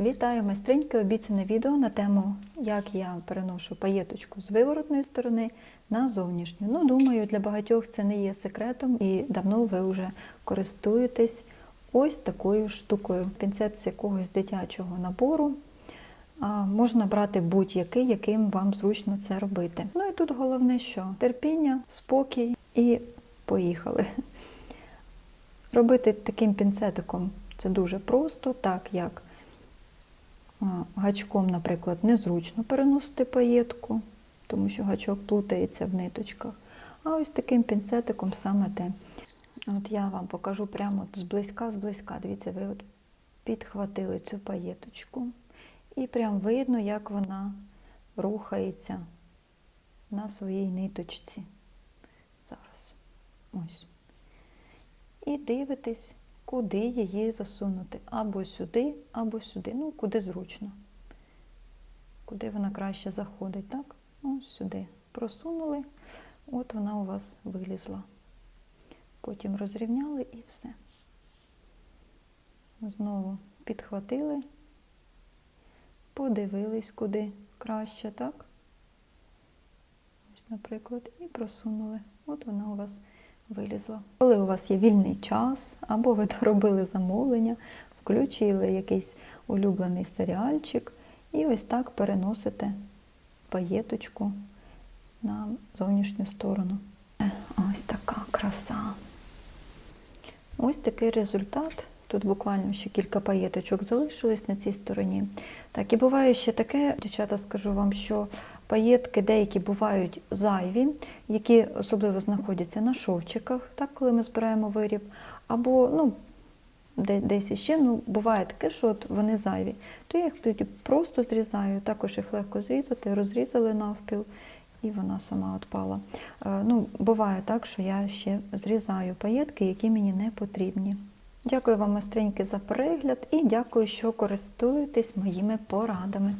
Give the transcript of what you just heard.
Вітаю майстриньки! Обіцяне відео на тему, як я переношу паєточку з виворотної сторони на зовнішню. Ну, думаю, для багатьох це не є секретом і давно ви вже користуєтесь ось такою штукою. Пінцет з якогось дитячого набору. А, можна брати будь-який, яким вам зручно це робити. Ну і тут головне, що терпіння, спокій і поїхали. Робити таким пінцетиком це дуже просто, так як гачком, наприклад, незручно переносити паєтку, тому що гачок плутається в ниточках. А ось таким пінцетиком саме те. От я вам покажу прямо зблизька, зблизька. Дивіться, ви от підхватили цю паєточку, і прям видно, як вона рухається на своїй ниточці. Зараз. Ось. І дивитесь, куди її засунути. Або сюди, або сюди. Ну, куди зручно. Куди вона краще заходить, так? Ось сюди. Просунули, от вона у вас вилізла. Потім розрівняли і все. Знову підхватили, подивились, куди краще, так? Ось, наприклад, і просунули. От вона у вас вилізла. Коли у вас є вільний час, або ви доробили замовлення, включили якийсь улюблений серіальчик, і ось так переносите паєточку на зовнішню сторону. Ось така краса. Ось такий результат. Тут буквально ще кілька паєточок залишилось на цій стороні. Так, і буває ще таке, дівчата, скажу вам, що паєтки деякі бувають зайві, які особливо знаходяться на шовчиках, так, коли ми збираємо виріб, або ну, десь іще, ну, буває таке, що от вони зайві. То я їх тоді просто зрізаю, також їх легко зрізати, розрізали навпіл, і вона сама відпала. Е, ну, буває так, що я ще зрізаю паєтки, які мені не потрібні. Дякую вам, майстриньки, за перегляд і дякую, що користуєтесь моїми порадами.